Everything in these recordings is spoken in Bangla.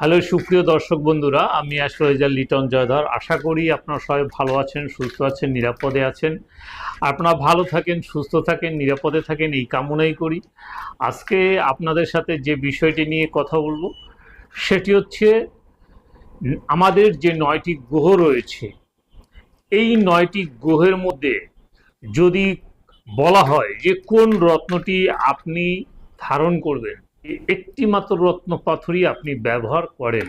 হ্যালো, সুপ্রিয় দর্শক বন্ধুরা, আমি আশরাইজাল লিটন জয়ধর। আশা করি আপনারা সবাই ভালো আছেন, সুস্থ আছেন, নিরাপদে আছেন। আপনারা ভালো থাকেন, সুস্থ থাকেন, নিরাপদে থাকেন, এই কামনাই করি। আজকে আপনাদের সাথে যে বিষয়টি নিয়ে কথা বলব, সেটি হচ্ছে আমাদের যে নয়টি গ্রহ রয়েছে, এই নয়টি গ্রহের মধ্যে যদি বলা হয় যে কোন রত্নটি আপনি ধারণ করবেন একটি মাত্র রত্ন পাথরই আপনি ব্যবহার করেন।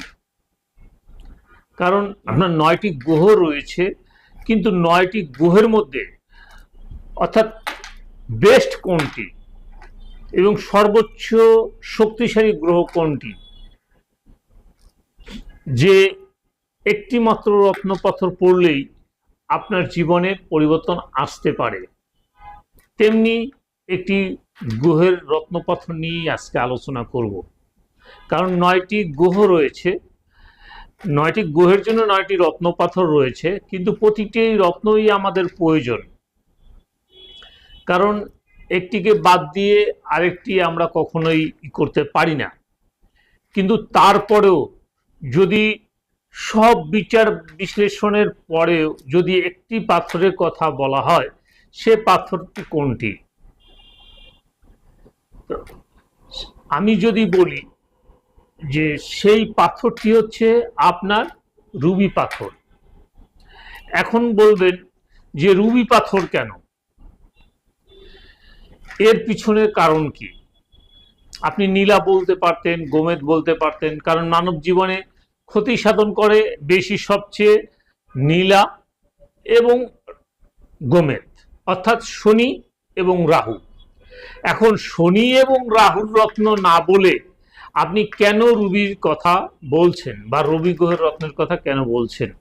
কারণ আপনার নয়টি গ্রহ রয়েছে, কিন্তু নয়টি গ্রহের মধ্যে অর্থাৎ বেস্ট কোনটি এবং সর্বোচ্চ শক্তিশালী গ্রহ কোনটি? যে একটি মাত্র রত্নপাথর পড়লেই আপনার জীবনের পরিবর্তন আসতে পারে। তেমনি একটি গ্রহের রত্নপাথর নিয়েই আজকে আলোচনা করব। কারণ নয়টি গ্রহ রয়েছে, নয়টি গ্রহের জন্য নয়টি রত্নপাথর রয়েছে, কিন্তু প্রতিটি রত্নই আমাদের প্রয়োজন। কারণ একটিকে বাদ দিয়ে আরেকটি আমরা কখনোই করতে পারি না। কিন্তু তারপরেও যদি সব বিচার বিশ্লেষণের পরেও যদি একটি পাথরের কথা বলা হয়, সে পাথরটি কোনটি? আমি যদি বলি যে সেই পাথরটি হচ্ছে আপনার রুবি পাথর। এখন বলবেন যে রুবি পাথর কেন? এর পিছনের কারণ কি? আপনি নীলা বলতে পারতেন, গোমেদ বলতে পারতেন, কারণ মানব জীবনে ক্ষতি সাধন করে বেশি সবচেয়ে নীলা এবং গোমেদ, অর্থাৎ শনি এবং রাহু। এখন শনি এবং রাহুর রত্ন না বলে আপনি কেন রুবির কথা বলছেন বা রবি গ্রহের রত্নের কথা কেন বলছেন?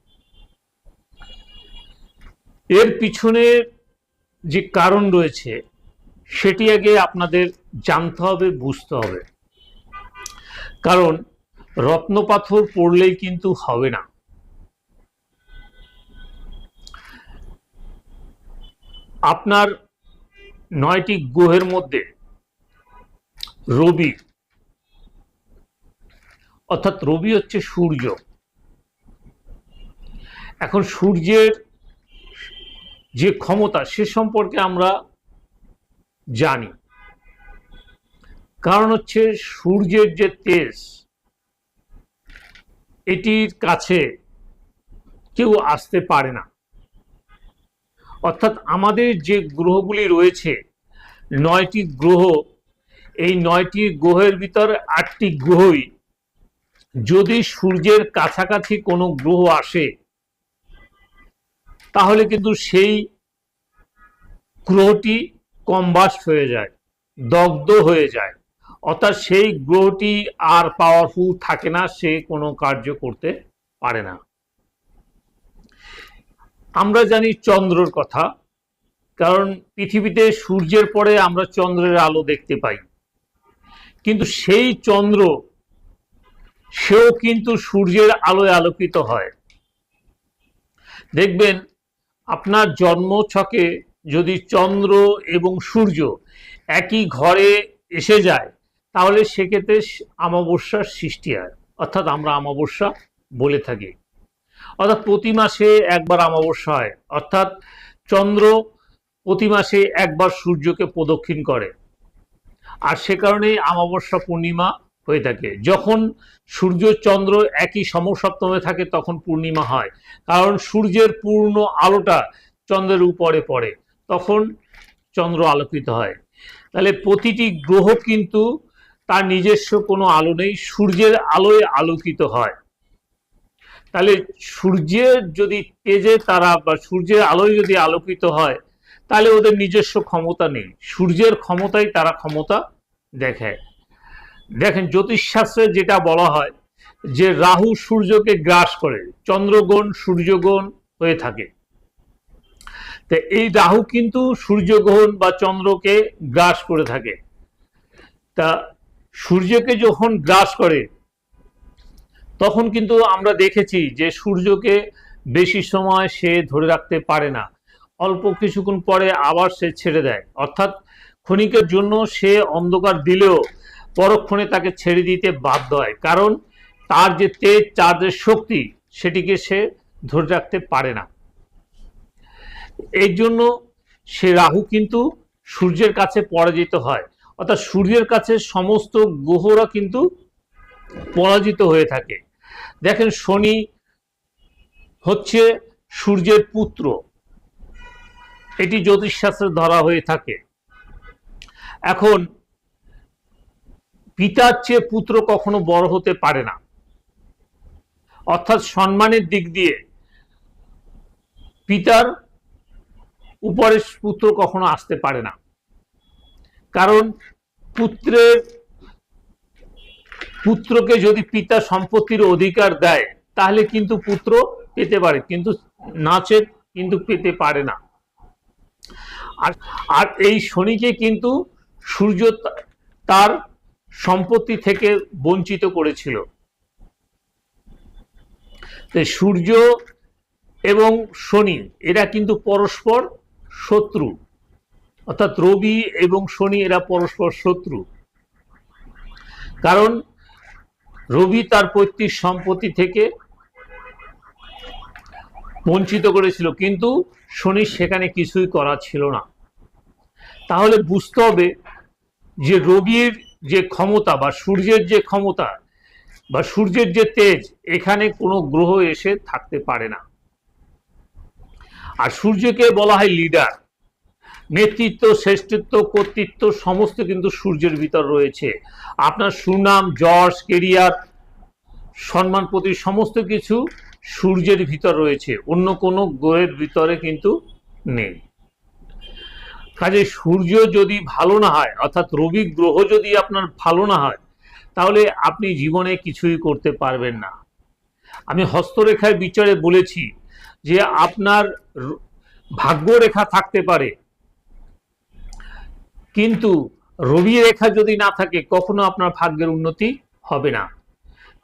এর পিছনে যে কারণ রয়েছে, সেটি আগে আপনাদের জানতে হবে, বুঝতে হবে। কারণ রত্নপাথর পড়লেই কিন্তু হবে না। আপনার নয়টি গ্রহের মধ্যে রবি, অর্থাৎ রবি হচ্ছে সূর্য। এখন সূর্যের যে ক্ষমতা, সে সম্পর্কে আমরা জানি। কারণ হচ্ছে সূর্যের যে তেজ, এটির কাছে কেউ আসতে পারে না। অর্থাৎ আমাদের যে গ্রহগুলি রয়েছে, নয়টি গ্রহ, এই নয়টি গ্রহের ভিতর আটটি গ্রহই, যদি সূর্যের কাছাকাছি কোনো গ্রহ আসে, তাহলে কিন্তু সেই গ্রহটি কম্বাস্ট হয়ে যায়, দগ্ধ হয়ে যায়। অর্থাৎ সেই গ্রহটি আর পাওয়ারফুল থাকে না, সে কোনো কার্য করতে পারে না। আমরা জানি চন্দ্রর কথা, কারণ পৃথিবীতে সূর্যের পরে আমরা চন্দ্রের আলো দেখতে পাই। কিন্তু সেই চন্দ্র, সেও কিন্তু সূর্যের আলোয় আলোকিত হয়। দেখবেন, আপনার জন্ম ছকে যদি চন্দ্র এবং সূর্য একই ঘরে এসে যায়, তাহলে সেক্ষেত্রে অমাবস্যার সৃষ্টি হয়। অর্থাৎ আমরা অমাবস্যা বলে থাকি। অর্থাৎ প্রতি মাসে একবার অমাবস্যা হয় অর্থাৎ চন্দ্র প্রতি মাসে একবার সূর্যকে প্রদক্ষিণ করে। আর সে কারণেই অমাবস্যা পূর্ণিমা হয়ে থাকে। যখন সূর্য, চন্দ্র একই সমসপ্তমে থাকে, তখন পূর্ণিমা হয়। কারণ সূর্যের পূর্ণ আলোটা চন্দ্রের উপরে পড়ে, তখন চন্দ্র আলোকিত হয়। তাহলে প্রতিটি গ্রহ কিন্তু তার নিজস্ব কোনো আলো নেই, সূর্যের আলোয় আলোকিত হয়। তাহলে সূর্যের যদি তেজে তারা বা সূর্যের আলোয় যদি আলোকিত হয়, তাহলে ওদের নিজস্ব ক্ষমতা নেই। সূর্যের ক্ষমতাই তারা ক্ষমতা দেখায়। দেখেন জ্যোতিষশাস্ত্রে যেটা বলা হয় যে রাহু সূর্যকে গ্রাস করে, চন্দ্রগণ সূর্যগণ হয়ে থাকে। তো এই রাহু কিন্তু সূর্যগ্রহণ বা চন্দ্রকে গ্রাস করে থাকে। তা সূর্যকে যখন গ্রাস করে তখন কিন্তু আমরা দেখেছি যে সূর্যকে বেশি সময় সে ধরে রাখতে পারে না। অল্প কিছুক্ষণ পরে আবার সে ছেড়ে দেয়। অর্থাৎ ক্ষণিকের জন্য সে অন্ধকার দিলেও পরক্ষণে তাকে ছেড়ে দিতে বাধ্য হয়। কারণ তার যে তেজ যে শক্তি, সেটিকে সে ধরে রাখতে পারে না। এই জন্য সে রাহু কিন্তু সূর্যের কাছে পরাজিত হয়। অর্থাৎ সূর্যের কাছে সমস্ত গ্রহরা কিন্তু পরাজিত হয়ে থাকে। দেখেন শনি হচ্ছে সূর্যের পুত্র। এটি জ্যোতিষশাস্ত্রে ধরা হয়ে থাকে। এখন পিতার চেয়ে পুত্র কখনো বড় হতে পারে না। অর্থাৎ সম্মানের দিক দিয়ে পিতার উপরে পুত্র কখনো আসতে পারে না। কারণ পুত্রের পুত্রকে যদি পিতা সম্পত্তির অধিকার দেয়, তাহলে কিন্তু পুত্র পেতে পারে, কিন্তু নাচে কিন্তু পেতে পারে না। আর আর এই শনিকে কিন্তু সূর্য তার সম্পত্তি থেকে বঞ্চিত করেছিল। সূর্য এবং শনি, এরা কিন্তু পরস্পর শত্রু। অর্থাৎ রবি এবং শনি এরা পরস্পর শত্রু। কারণ রবি তার পৈতৃক সম্পত্তি থেকে বঞ্চিত করেছিল, কিন্তু শনি সেখানে কিছুই করা ছিল না। তাহলে বুঝতে হবে যে রবির যে ক্ষমতা বা সূর্যের যে ক্ষমতা বা সূর্যের যে তেজ, এখানে কোনো গ্রহ এসে থাকতে পারে না। আর সূর্যকে বলা হয় লিডার। নেতৃত্ব, শ্রেষ্ঠত্ব, কর্তৃত্ব সমস্ত কিন্তু সূর্যের ভিতর রয়েছে। আপনার সুনাম, যশ, কেরিয়ার, সম্মান প্রতি সমস্ত কিছু সূর্যের ভিতর রয়েছে। অন্য কোনো গ্রহের ভিতরে কিন্তু নেই। কাজে সূর্য যদি ভালো না হয়, অর্থাৎ রবি গ্রহ যদি আপনার ভালো না হয়, তাহলে আপনি জীবনে কিছুই করতে পারবেন না। আমি হস্তরেখায় বিচারে বলেছি যে আপনার ভাগ্যরেখা থাকতে পারে। কিন্তু রবি রেখা যদি না থাকে, কখনো আপনার ভাগ্যের উন্নতি হবে না।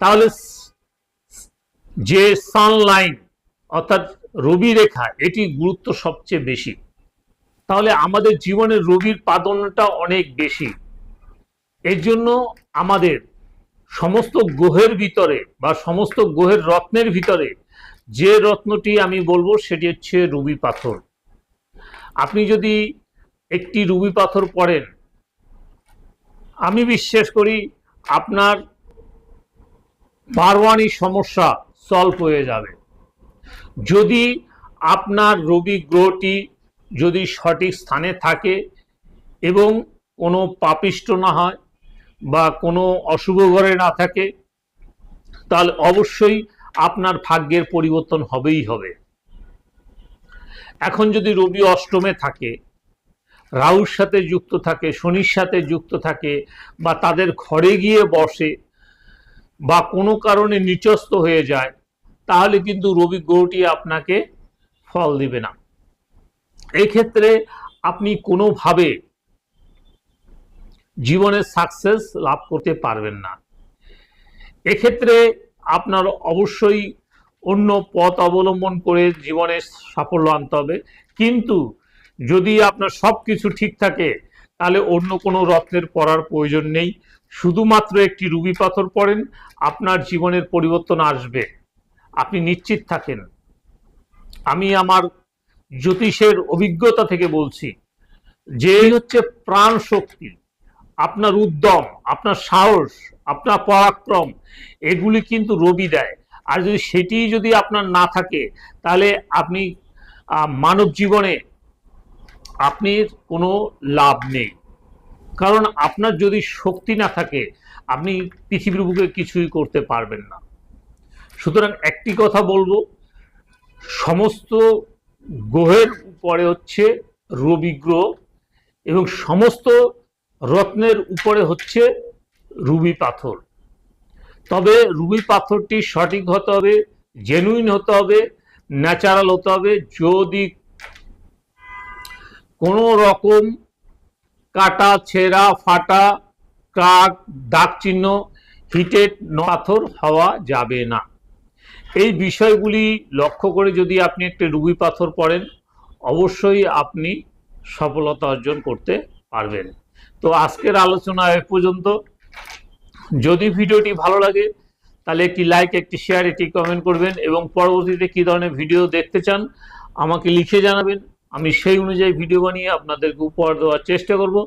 তাহলে যে সানলাইন অর্থাৎ রবি রেখা, এটি গুরুত্ব সবচেয়ে বেশি। তাহলে আমাদের জীবনের রবির পাদনটা অনেক বেশি। এর জন্য আমাদের সমস্ত গ্রহের ভিতরে বা সমস্ত গ্রহের রত্নের ভিতরে যে রত্নটি আমি বলব, সেটি হচ্ছে রবি পাথর। আপনি যদি একটি রুবি পাথর পড়েন। আমি বিশ্বাস করি আপনার বারওয়ানি সমস্যা সলভ হয়ে যাবে। যদি আপনার রবি গ্রহটি যদি সঠিক স্থানে থাকে এবং কোনো পাপিষ্ট না হয় বা কোনো অশুভ ঘরে না থাকে, তাহলে অবশ্যই আপনার ভাগ্যের পরিবর্তন হবেই হবে। এখন যদি রবি অষ্টমে থাকে রাহুর সাথে যুক্ত থাকে শনির সাথে যুক্ত থাকে বা তাদের ঘরে গিয়ে বসে বা কোনো কারণে নিচস্ত হয়ে যায়, তাহলে কিন্তু রবি গ্রহটি আপনাকে ফল দিবে না। এই ক্ষেত্রে আপনি কোনোভাবে জীবনে সাকসেস লাভ করতে পারবেন না। এক্ষেত্রে আপনার অবশ্যই অন্য পথ অবলম্বন করে জীবনে সাফল্য আনতে হবে। কিন্তু যদি আপনার সব কিছু ঠিক থাকে তাহলে অন্য কোনো রত্নের পড়ার প্রয়োজন নেই। শুধুমাত্র একটি রুবি পাথর পড়েন আপনার জীবনের পরিবর্তন আসবে। আপনি নিশ্চিত থাকেন। আমি আমার জ্যোতিষের অভিজ্ঞতা থেকে বলছি যে হচ্ছে? প্রাণ শক্তি আপনার উদ্যম আপনার সাহস আপনার পরাক্রম এগুলি কিন্তু রবি দেয়। আর যদি সেটি যদি আপনার না থাকে তাহলে আপনি মানব জীবনে আপনি কোনো লাভ নেই। কারণ আপনার যদি শক্তি না থাকে, আপনি পৃথিবীর বুকে কিছুই করতে পারবেন না। সুতরাং একটি কথা বলব, সমস্ত গ্রহের উপরে হচ্ছে রবি গ্রহ এবং সমস্ত রত্নের উপরে হচ্ছে রুবি পাথর। তবে রুবি পাথরটি সঠিক হতে হবে জেনুইন হতে হবে ন্যাচারাল হতে হবে, যদি কোনো রকম কাটা, ছেঁড়া, ফাটা, কাক, দাগ চিহ্ন হিটেড পাথর হওয়া যাবে না। এই বিষয়গুলি লক্ষ্য করে যদি আপনি একটি রুবি পাথর পড়েন, অবশ্যই আপনি সফলতা অর্জন করতে পারবেন। তো আজকের আলোচনা এ পর্যন্ত। যদি ভিডিওটি ভালো লাগে, তাহলে একটি লাইক একটি শেয়ার একটি কমেন্ট করবেন এবং পরবর্তীতে কী ধরনের ভিডিও দেখতে চান, আমাকে লিখে জানাবেন। আমি সেই অনুযায়ী ভিডিও বানিয়ে আপনাদেরকে উপহার দেওয়ার চেষ্টা করব।